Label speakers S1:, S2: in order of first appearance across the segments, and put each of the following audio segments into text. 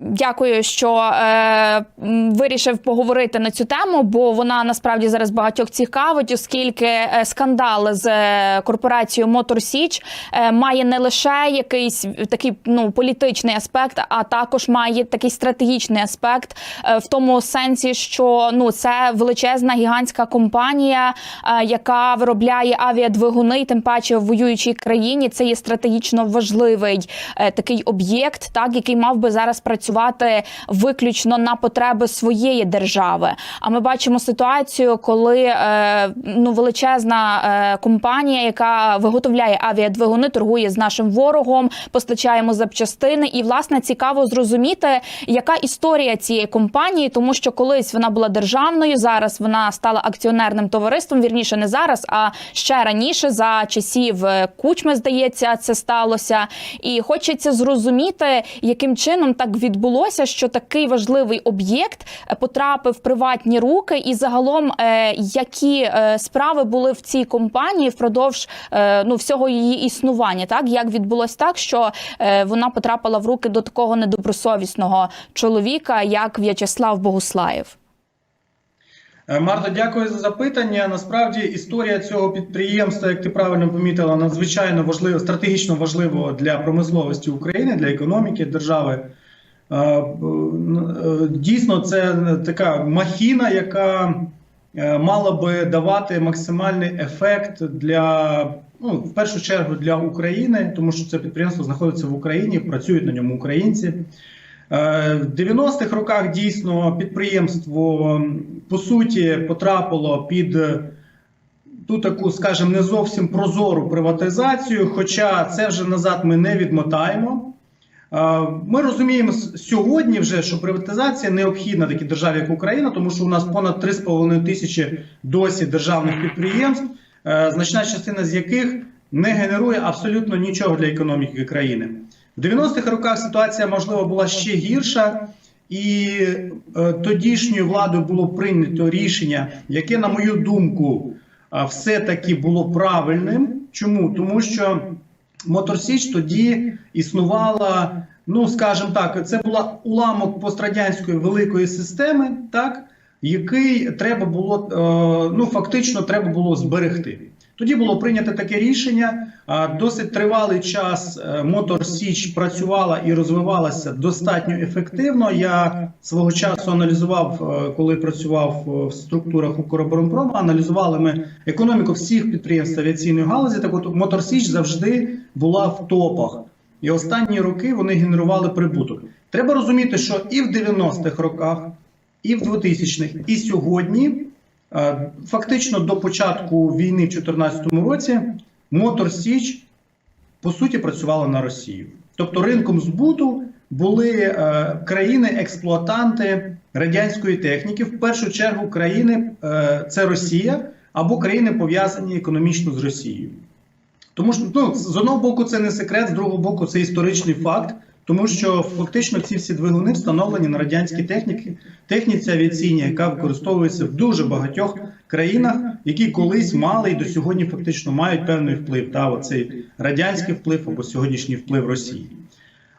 S1: Дякую, що е, вирішив поговорити на цю тему, бо вона насправді зараз багатьох цікавить, оскільки е, скандал з е, корпорацією Мотор Січ е, має не лише якийсь такий ну політичний аспект, а також має такий стратегічний аспект е, в тому сенсі, що ну це величезна гігантська компанія, е, яка виробляє авіадвигуни, тим паче в воюючій країні. Це є стратегічно важливий е, такий об'єкт, так який мав би зараз працювати виключно на потреби своєї держави. А ми бачимо ситуацію, коли е, ну величезна е, компанія, яка виготовляє авіадвигуни, торгує з нашим ворогом, постачаємо запчастини. І власне цікаво зрозуміти, яка історія цієї компанії, тому що колись вона була державною, зараз вона стала акціонерним товариством. Вірніше не зараз, а ще раніше за часів е, кучми, здається, це сталося. І хочеться зрозуміти, яким чином так відбулося, що такий важливий об'єкт е, потрапив в приватні руки, і загалом е, які е, справи були в цій компанії впродовж ну всього її існування, так як відбулось так, що вона потрапила в руки до такого недобросовісного чоловіка, як В'ячеслав Богуслаєв.
S2: Марта, дякую за запитання. Насправді історія цього підприємства, як ти правильно помітила, надзвичайно важливо, стратегічно важливо для промисловості України, для економіки держави. Е, Дійсно, це така махіна, яка е, мала би давати максимальний ефект для, ну, в першу чергу для України, тому що це підприємство знаходиться в Україні, працюють на ньому українці. Е, В 90-х роках дійсно підприємство по суті потрапило під ту таку, скажімо, не зовсім прозору приватизацію. Хоча це вже назад ми не відмотаємо. Е, Ми розуміємо сьогодні вже, що приватизація необхідна такій державі, як Україна, тому що у нас понад 3,5 тисячі досі державних підприємств, е, значна частина з яких не генерує абсолютно нічого для економіки країни. В 90-х роках ситуація, можливо, була ще гірша, і е, тодішньою владою було прийнято рішення, яке, на мою думку, е, все-таки було правильним. Чому? Тому що Моторсіч тоді існувала, ну скажімо так, це була уламок пострадянської великої системи, так, який треба було, е, ну фактично, треба було зберегти. Тоді було прийнято таке рішення. Досить тривалий час е, Мотор Січ працювала і розвивалася достатньо ефективно. Я свого часу аналізував, е, коли працював в структурах Укроборонпрому, аналізували ми економіку всіх підприємств авіаційної галузі. Так от Мотор Січ завжди була в топах. І останні роки вони генерували прибуток. Треба розуміти, що і в 90-х роках, і в 2000-х, і сьогодні Е, Фактично до початку війни в 2014 році Мотор Січ по суті працювала на Росію. Тобто ринком збуту були е, країни-експлуатанти радянської техніки, в першу чергу країни е, це Росія або країни пов'язані економічно з Росією. Тому що ну, з одного боку це не секрет, з другого боку це історичний факт, тому що фактично ці всі двигуни встановлені на радянській техніці, техніці авіаційній, яка використовується в дуже багатьох країнах, які колись мали і до сьогодні фактично мають певний вплив. Та оцей радянський вплив або сьогоднішній вплив Росії.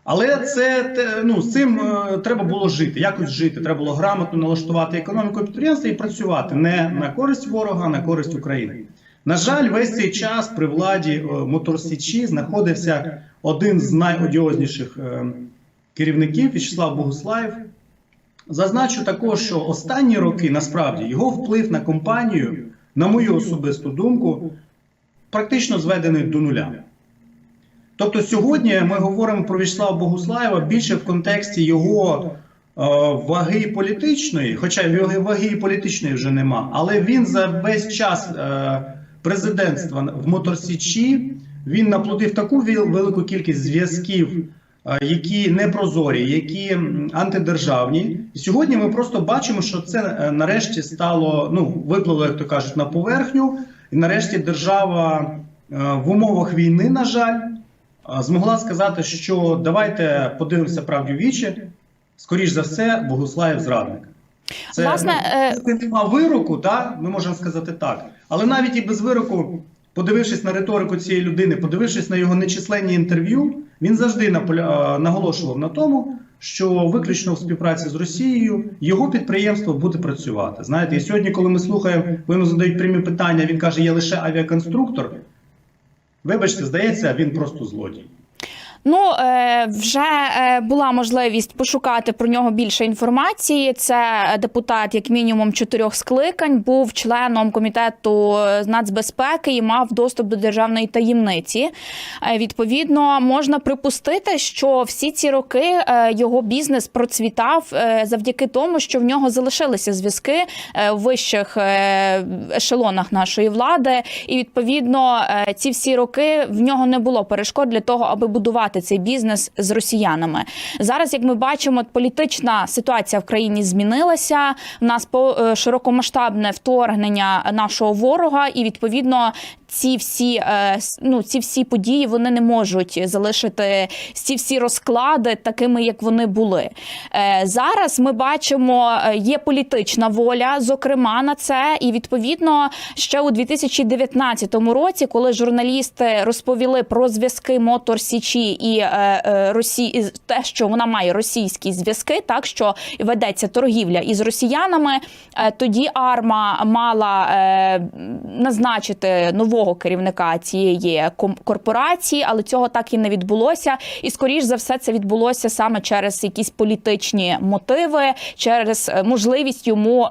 S2: Але це ну, з цим е, треба було жити, якось жити. Треба було грамотно налаштувати економіку підприємства і працювати не на користь ворога, а на користь України. На жаль, весь цей час при владі е, Моторсічі знаходився один з найодіозніших е, керівників В'ячеслав Богуслаєв. Зазначу також, що останні роки насправді його вплив на компанію, на мою особисту думку, практично зведений до нуля. Тобто сьогодні ми говоримо про В'ячеслава Богуслаєва більше в контексті його е, ваги політичної, хоча ваги політичної вже нема, але він за весь час е, президентства в Моторсічі він наплодив таку велику кількість зв'язків, які непрозорі, які антидержавні. І сьогодні ми просто бачимо, що це е, нарешті стало ну виплило, як то кажуть, на поверхню, і нарешті держава е, в умовах війни, на жаль, змогла сказати, що давайте подивимося правді вічі. Скоріш за все, Богуслаєв зрадник. Це
S1: Власне, е,
S2: ну, нема вироку, так, ми можемо сказати так. Але навіть і без вироку, подивившись на риторику цієї людини, подивившись на його нечисленні інтерв'ю, він завжди е, наголошував на тому, що виключно в співпраці з Росією його підприємство буде працювати. Знаєте, і сьогодні, коли ми слухаємо, йому задають прямі питання, він каже: я лише авіаконструктор. Вибачте, здається, він просто злодій.
S1: Ну е, вже е, була можливість пошукати про нього більше інформації. Це депутат, як мінімум, чотирьох скликань, був членом комітету з нацбезпеки і мав доступ до державної таємниці. Е, Відповідно, можна припустити, що всі ці роки е, його бізнес процвітав е, завдяки тому, що в нього залишилися зв'язки е, в вищих е, ешелонах нашої влади, і відповідно е, ці всі роки в нього не було перешкод для того, аби будувати цей бізнес з росіянами. Зараз, як ми бачимо, політична ситуація в країні змінилася. В нас по е, широкомасштабне вторгнення нашого ворога, і відповідно. Ці всі е, ну ці всі події вони не можуть залишити ці всі розклади такими, як вони були. Е, Зараз ми бачимо, е, є політична воля, зокрема на це, і відповідно ще у 2019 році, коли журналісти розповіли про зв'язки Мотор Січі і Росії, те, що вона має російські зв'язки, так що ведеться торгівля із росіянами. Тоді Арма мала назначити нового керівника цієї корпорації, але цього так і не відбулося. І скоріш за все це відбулося саме через якісь політичні мотиви, через е, можливість йому.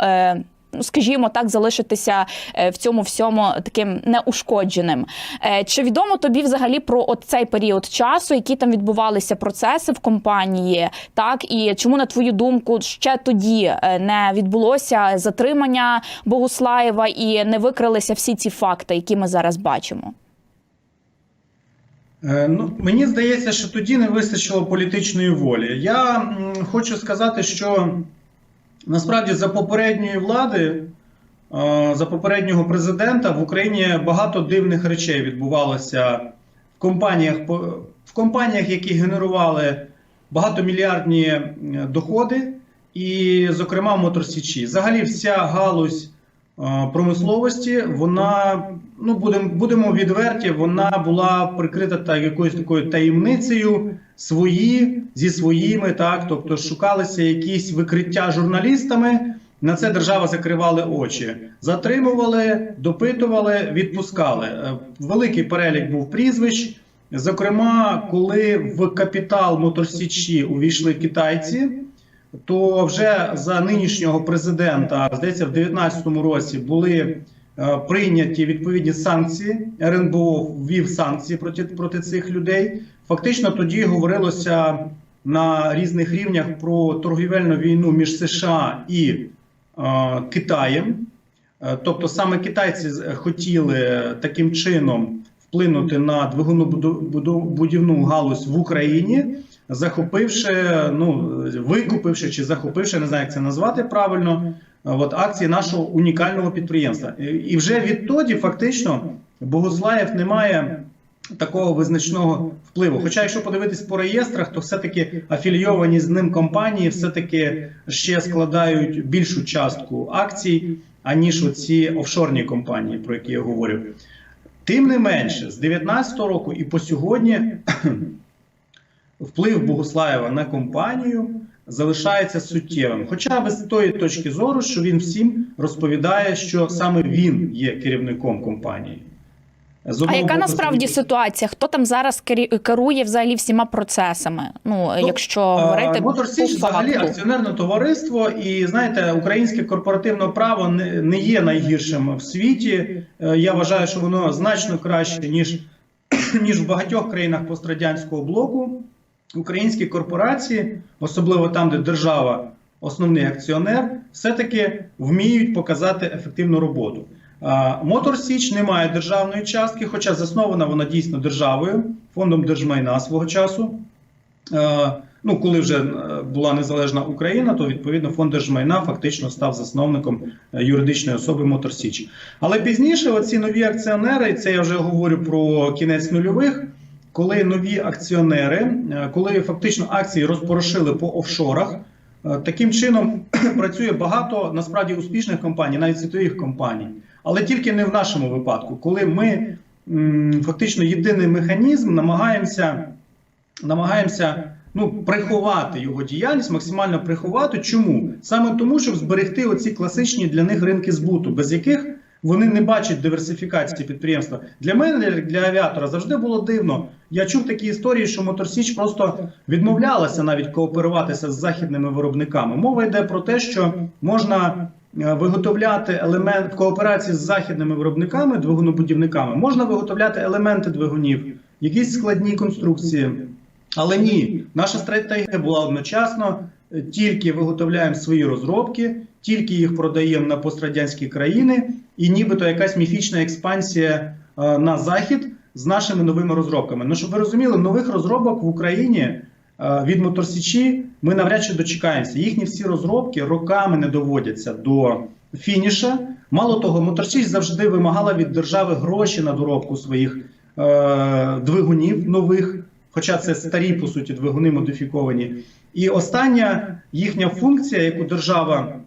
S1: Скажімо так, залишитися е, в цьому всьому таким неушкодженим. Е, Чи відомо тобі взагалі про цей період часу, які там відбувалися процеси в компанії, так і чому на твою думку ще тоді е, не відбулося затримання Богуслаєва і не викрилися всі ці факти, які ми зараз бачимо?
S2: Ну, мені здається, що тоді не вистачило політичної волі. Я хочу сказати, що насправді за попередньої влади, е, за попереднього президента в Україні багато дивних речей відбувалося в компаніях, в компаніях, які генерували багатомільярдні е, доходи, і, зокрема, Моторсічі. Взагалі, вся галузь промисловості, вона, ну будемо будемо відверті, вона була прикрита так, якоюсь такою таємницею свої зі своїми, так тобто шукалися якісь викриття журналістами. На це держава закривали очі, затримували, допитували, відпускали. Е, Великий перелік був прізвищ. Зокрема, коли в капітал Моторсічі увійшли китайці, то вже за нинішнього президента, здається, в 2019 році були е, прийняті відповідні санкції. РНБО ввів санкції проти, проти цих людей. Фактично тоді говорилося на різних рівнях про торгівельну війну між США і е, Китаєм. Е, Тобто саме китайці хотіли таким чином вплинути на двигунобудівну галузь в Україні, захопивши, ну викупивши чи захопивши, не знаю, як це назвати правильно, от акції нашого унікального підприємства. І- вже відтоді фактично Богослаєв не має такого визначного впливу. Хоча, якщо подивитись по реєстрах, то все-таки афілійовані з ним компанії все-таки ще складають більшу частку акцій, аніж оці офшорні компанії, про які я говорю. Тим не менше, з 19-го року і по сьогодні вплив Богуслаєва на компанію залишається суттєвим. Хоча б з тої точки зору, що він всім розповідає, що саме він є керівником компанії.
S1: А яка насправді ситуація? Хто там зараз керує взагалі всіма процесами? Ну,
S2: Ну,
S1: якщо говорити
S2: Мотор
S1: по
S2: взагалі акціонерне товариство, і знаєте, українське корпоративне право не, не є найгіршим в світі. Е, Я вважаю, що воно значно краще ніж, ніж в багатьох країнах пострадянського блоку. Українські корпорації, особливо там, де держава основний акціонер, все-таки вміють показати ефективну роботу. Мотор Січ не має державної частки, хоча заснована вона дійсно державою, фондом держмайна свого часу. Ну, коли вже е, була незалежна Україна, то відповідно фонд держмайна фактично став засновником е, юридичної особи Мотор Січ. Але пізніше оці нові акціонери, і це я вже говорю про кінець нульових, коли нові акціонери, е, коли фактично акції розпорошили по офшорах, е, таким чином працює багато насправді успішних компаній, навіть світових компаній, але тільки не в нашому випадку, коли ми фактично єдиний механізм намагаємося намагаємося ну, приховати його діяльність, максимально приховати. Чому? Саме тому, щоб зберегти оці класичні для них ринки збуту, без яких вони не бачать диверсифікації підприємства. Для мене, для авіатора, завжди було дивно. Я чув такі історії, що Моторсіч просто відмовлялася навіть кооперуватися з західними виробниками. Мова йде про те, що можна е, виготовляти елемент в кооперації з західними виробниками, двигунобудівниками, можна виготовляти елементи двигунів, якісь складні конструкції. Але ні, наша стратегія була одночасно. е, Тільки виготовляємо свої розробки, тільки їх продаємо на пострадянські країни, і нібито якась міфічна експансія е, на захід з нашими новими розробками. Ну щоб ви розуміли, нових розробок в Україні е, від Моторсічі ми навряд чи дочекаємося. Їхні всі розробки роками не доводяться до фініша. Мало того, Моторсіч завжди вимагала від держави гроші на доробку своїх е, двигунів нових, хоча це старі по суті двигуни модифіковані. І остання їхня функція, яку держава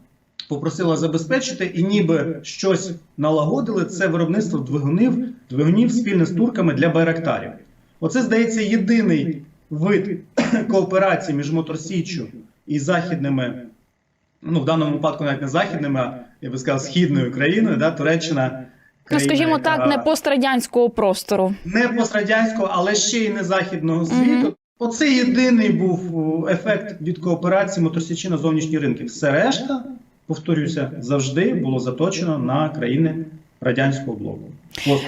S2: попросила забезпечити, і ніби щось налагодили, це виробництво двигунів, двигунів спільно з турками для байрактарів. Оце здається єдиний вид кооперації між Моторсіччю і західними, ну в даному випадку навіть не західними, а я би сказав, східною країною, да, Туреччина.
S1: Ну, скажімо
S2: яка-
S1: так, не пострадянського простору.
S2: не пострадянського, але ще й не західного світу.
S1: Мгм.
S2: Оце єдиний був ефект від кооперації моторсічі на зовнішні ринки. Все решта, повторюся, завжди було заточено на країни радянського блоку.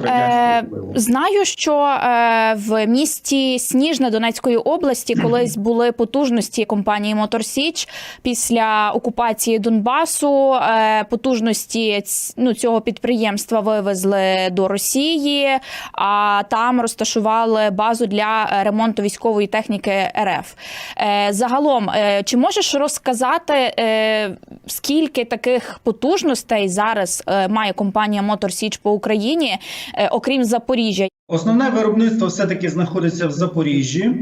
S1: Е, знаю, що е, в місті Сніжне Донецької області колись були потужності компанії Мотор Січ після окупації Донбасу. Е, потужності ну, цього підприємства вивезли до Росії, а там розташували базу для ремонту військової техніки РФ. Е, загалом, е, чи можеш розказати, е, скільки таких потужностей зараз е, має компанія Мотор Січ по Україні? Е, окрім Запоріжжя.
S2: Основне виробництво все-таки знаходиться в Запоріжжі.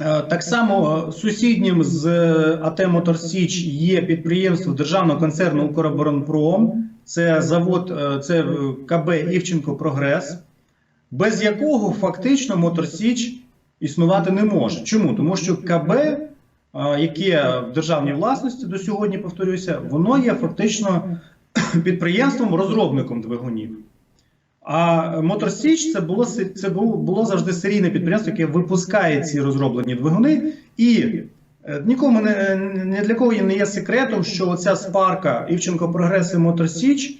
S2: Е, Так само е, сусіднім з АТ «Моторсіч» є підприємство державного концерну «Укроборонпром». Це завод, це КБ Івченко Прогрес, без якого фактично «Моторсіч» існувати не може. Чому? Тому що КБ, яке в державній власності до сьогодні, повторюся, воно є фактично підприємством, розробником двигунів. А Мотор Січ це було це було, завжди серійне підприємство, яке випускає ці розроблені двигуни. І е, нікому не, не для кого не є секретом, що оця спарка Івченко Прогрес і Мотор Січ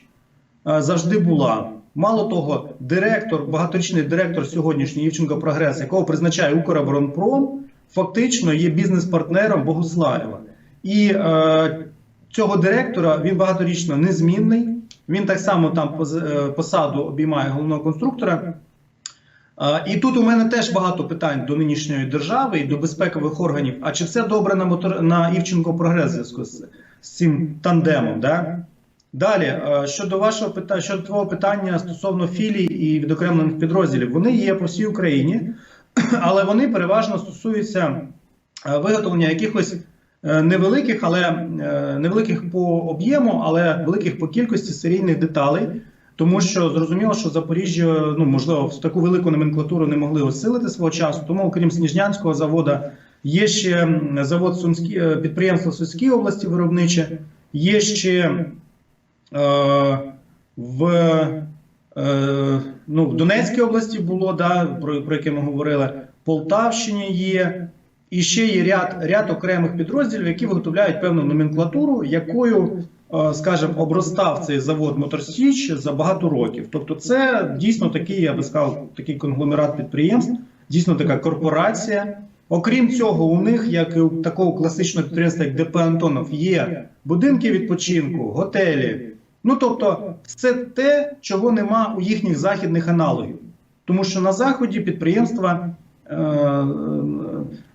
S2: е, завжди була. Мало того, директор, багаторічний директор сьогоднішній Івченко Прогрес, якого призначає Укроборонпром, фактично є бізнес-партнером Богуслаєва. І е, цього директора він багаторічно незмінний. Він так само там е, посаду обіймає головного конструктора. І тут у мене теж багато питань до нинішньої держави і до безпекових органів. А чи все добре на мотор на Івченко прогрес зв'язку з, з цим тандемом? Да? Далі, е, щодо вашого питання, щодо твого питання стосовно філій і відокремлених підрозділів, вони є по всій Україні, але вони переважно стосуються е, виготовлення якихось невеликих, але е, невеликих по об'єму, але великих по кількості серійних деталей. Тому що зрозуміло, що Запоріжжя, ну можливо, в таку велику номенклатуру не могли осилити свого часу. Тому, окрім Сніжнянського заводу, є ще завод Сумські е, підприємство Сумській області виробниче, є ще е, в, е, ну, в Донецькій області було, да, про, про яке ми говорили, Полтавщині є. І ще є ряд, ряд окремих підрозділів, які виготовляють певну номенклатуру, якою, е, скажімо, обростав цей завод Моторсіч за багато років. Тобто, це дійсно такий, я би сказав, такий конгломерат підприємств, дійсно така корпорація. Окрім цього, у них, як і у такого класичного підприємства, як ДП Антонов, є будинки відпочинку, готелі. Ну тобто, це те, чого нема у їхніх західних аналогів. Тому що на заході підприємства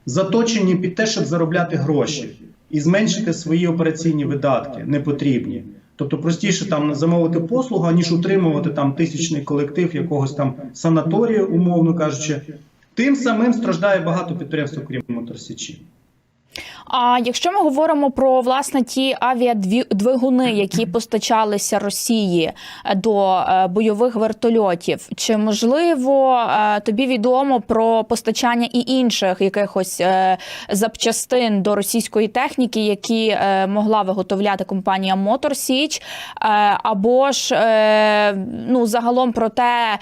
S2: заточені під те, щоб заробляти гроші і зменшити свої операційні видатки непотрібні. Тобто простіше там замовити послугу, ніж утримувати там тисячний колектив якогось там санаторію, умовно кажучи. Тим самим страждає багато підприємств, крім Моторсічі.
S1: А якщо ми говоримо про власне ті авіадвигуни, які постачалися Росії е, до е, бойових вертольотів, чи можливо е, тобі відомо про постачання і інших якихось запчастин до російської техніки, які могла виготовляти компанія Мотор Січ, або ж ну загалом про те,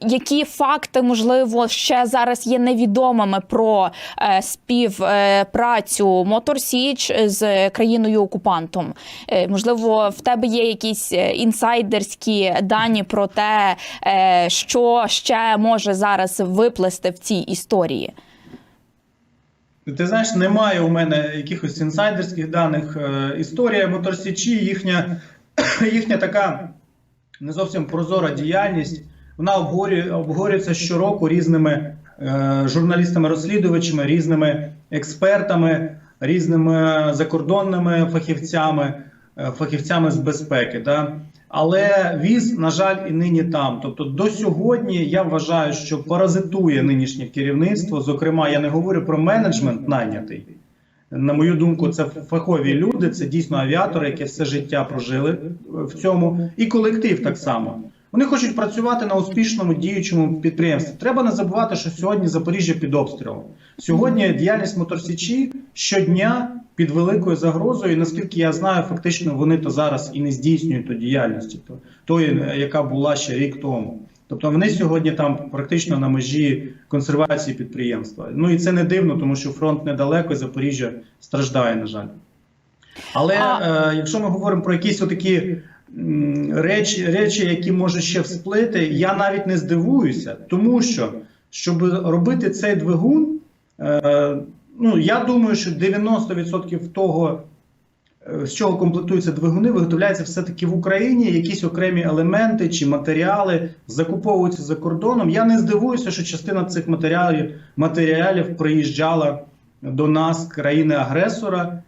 S1: які факти можливо ще зараз є невідомими про е, співпрацю Мотор Січ з країною окупантом. Е, Можливо, в тебе є якісь е, інсайдерські дані про те, е, що ще може зараз виплести в цій історії.
S2: Ти знаєш, немає у мене якихось інсайдерських даних. Історія Моторсічі, їхня, їхня така не зовсім прозора діяльність. Вона обговорює, обговорюється щороку різними журналістами-розслідувачами, різними експертами, різними закордонними фахівцями, е, фахівцями з безпеки. Да? Але віз, на жаль, і нині там. Тобто, до сьогодні я вважаю, що паразитує нинішнє керівництво. Зокрема, я не говорю про менеджмент найнятий. На мою думку, це фахові люди, це дійсно авіатори, які все життя прожили в цьому, і колектив так само. Вони хочуть працювати на успішному діючому підприємстві. Треба не забувати, що сьогодні Запоріжжя під обстрілом. Сьогодні діяльність моторсічі щодня під великою загрозою. І наскільки я знаю, фактично вони то зараз і не здійснюють ту діяльність, то тої, яка була ще рік тому. Тобто вони сьогодні там практично на межі консервації підприємства. Ну і це не дивно, тому що фронт недалеко, і Запоріжжя страждає, на жаль. Але
S1: А-
S2: е, якщо ми говоримо про якісь отакі речі, речі, які може ще всплити, я навіть не здивуюся, тому що щоб робити цей двигун, е, ну я думаю, що 90% того, е, з чого комплектуються двигуни, виготовляється все-таки в Україні. Якісь окремі елементи чи матеріали закуповуються за кордоном. Я не здивуюся, що частина цих матеріалів, матеріалів приїжджала до нас, країни-агресора.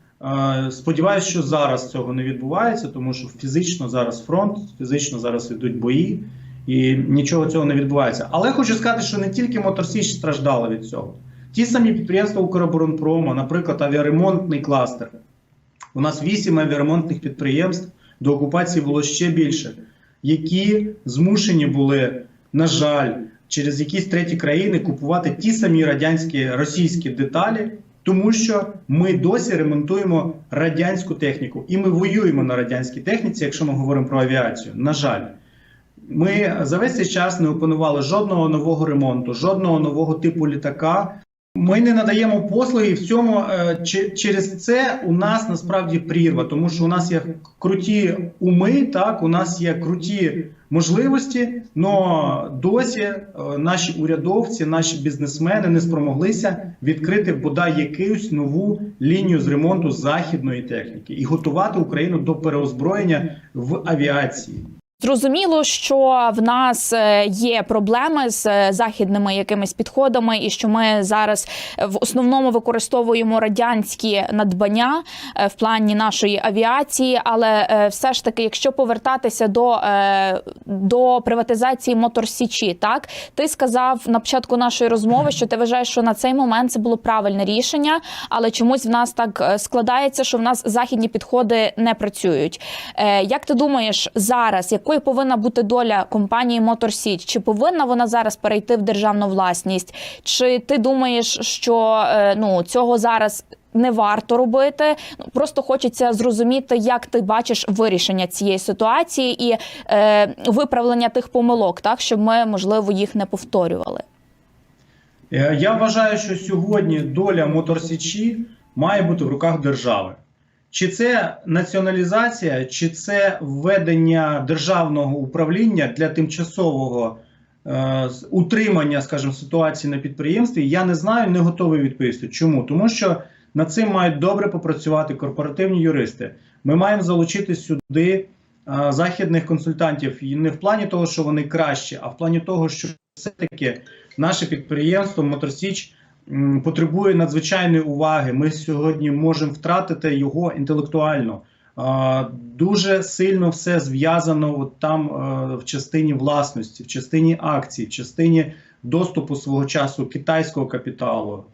S2: Сподіваюсь, що зараз цього не відбувається, тому що фізично зараз фронт, фізично зараз йдуть бої, і нічого цього не відбувається. Але хочу сказати, що не тільки Моторсіч страждала від цього. Ті самі підприємства Укроборонпрома, наприклад, авіаремонтний кластер. У нас вісім авіаремонтних підприємств, до окупації було ще більше, які змушені були, на жаль, через якісь треті країни купувати ті самі радянські російські деталі, тому що ми досі ремонтуємо радянську техніку, і ми воюємо на радянській техніці, якщо ми говоримо про авіацію. На жаль. Ми за весь цей час не опанували жодного нового ремонту, жодного нового типу літака. Ми не надаємо послуги, в цьому е, через це у нас насправді прірва, тому що у нас є круті уми, так у нас є круті можливості, але досі е, наші урядовці, наші бізнесмени не спромоглися відкрити бодай якусь нову лінію з ремонту західної техніки і готувати Україну до переозброєння в авіації.
S1: Зрозуміло, що в нас е, є проблеми з е, західними якимись підходами, і що ми зараз е, в основному використовуємо радянські надбання в плані нашої авіації. Але все ж таки, якщо повертатися до, до приватизації Моторсічі, так ти сказав на початку нашої розмови, що ти вважаєш, що на цей момент це було правильне рішення, але чомусь в нас так складається, що в нас західні підходи не працюють. Як ти думаєш зараз, якою повинна бути доля компанії Моторсіч? Чи повинна вона зараз перейти в державну власність? Чи ти думаєш, що е, ну цього зараз? Не варто робити, ну просто хочеться зрозуміти, як ти бачиш вирішення цієї ситуації і е, виправлення тих помилок, так щоб ми можливо їх не повторювали.
S2: Е, Я вважаю, що сьогодні доля Моторсічі має бути в руках держави. Чи це націоналізація, чи це введення державного управління для тимчасового е, утримання, скажімо, ситуації на підприємстві, я не знаю, не готовий відповісти. Чому? Тому що над цим мають добре попрацювати корпоративні юристи. Ми маємо залучити сюди е, західних консультантів і не в плані того, що вони кращі, а в плані того, що все-таки наше підприємство Моторсіч потребує надзвичайної уваги. Ми сьогодні можемо втратити його інтелектуально. Дуже сильно все зв'язано от там е, в частині власності, в частині акцій, в частині доступу свого часу китайського капіталу.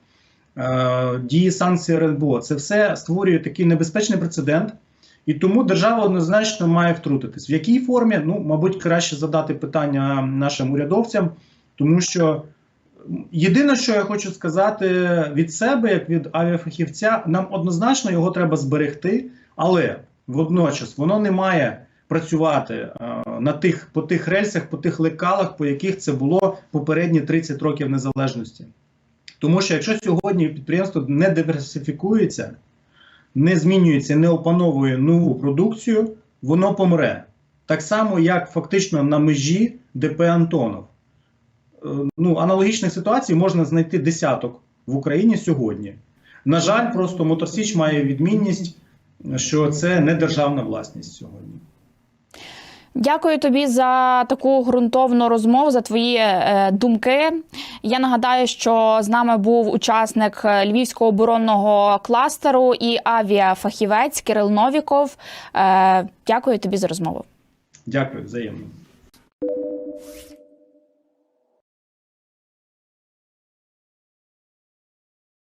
S2: е, дії санкцій РНБО. Це все створює такий небезпечний прецедент. І тому держава однозначно має втрутитись. В якій формі? Ну, мабуть, краще задати питання нашим урядовцям, тому що єдине, що я хочу сказати від себе, як від авіафахівця, нам однозначно його треба зберегти, але водночас воно не має працювати е, на тих по тих рельсах, по тих лекалах, по яких це було попередні 30 років незалежності. Тому що якщо сьогодні підприємство не диверсифікується, не змінюється, не опановує нову продукцію, воно помре. Так само, як фактично на межі ДП Антонов. Ну, аналогічних ситуацій можна знайти десяток в Україні сьогодні. На жаль, просто Моторсіч має відмінність, що це не державна власність сьогодні.
S1: Дякую тобі за таку ґрунтовну розмову, за твої е, думки. Я нагадаю, що з нами був учасник е, Львівського оборонного кластеру і авіафахівець Кирил Новіков. Е, дякую тобі за розмову.
S2: Дякую, взаємно.